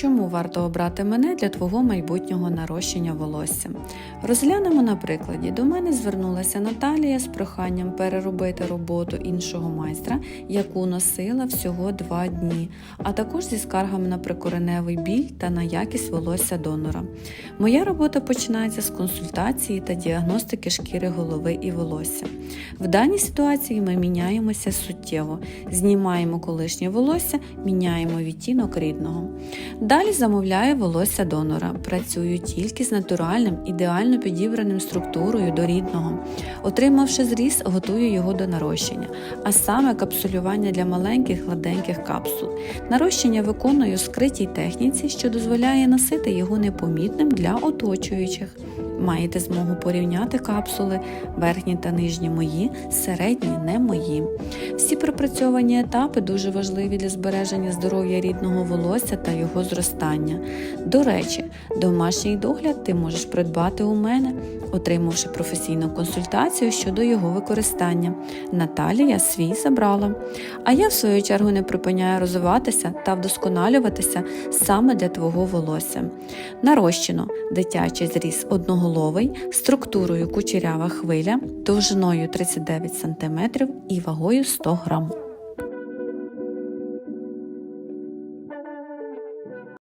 Чому варто обрати мене для твого майбутнього нарощення волосся? Розглянемо на прикладі. До мене звернулася Наталія з проханням переробити роботу іншого майстра, яку носила всього два дні, а також зі скаргами на прикореневий біль та на якість волосся донора. Моя робота починається з консультації та діагностики шкіри голови і волосся. В даній ситуації ми міняємося суттєво, знімаємо колишнє волосся, міняємо відтінок рідного. Далі замовляю волосся донора. Працюю тільки з натуральним, ідеально підібраним структурою до рідного. Отримавши зріз, готую його до нарощення, а саме капсулювання для маленьких гладеньких капсул. Нарощення виконую в скритій техніці, що дозволяє носити його непомітним для оточуючих. Маєте змогу порівняти капсули, верхні та нижні мої, середні не мої. Всі пропрацьовані етапи дуже важливі для збереження здоров'я рідного волосся та його зростання. До речі, домашній догляд ти можеш придбати у мене, отримавши професійну консультацію щодо його використання. Наталія свій забрала. А я, в свою чергу, не припиняю розвиватися та вдосконалюватися саме для твого волосся. Нарощено дитячий зріз одноголовий, структурою кучерява хвиля, довжиною 39 см і вагою 100 грам.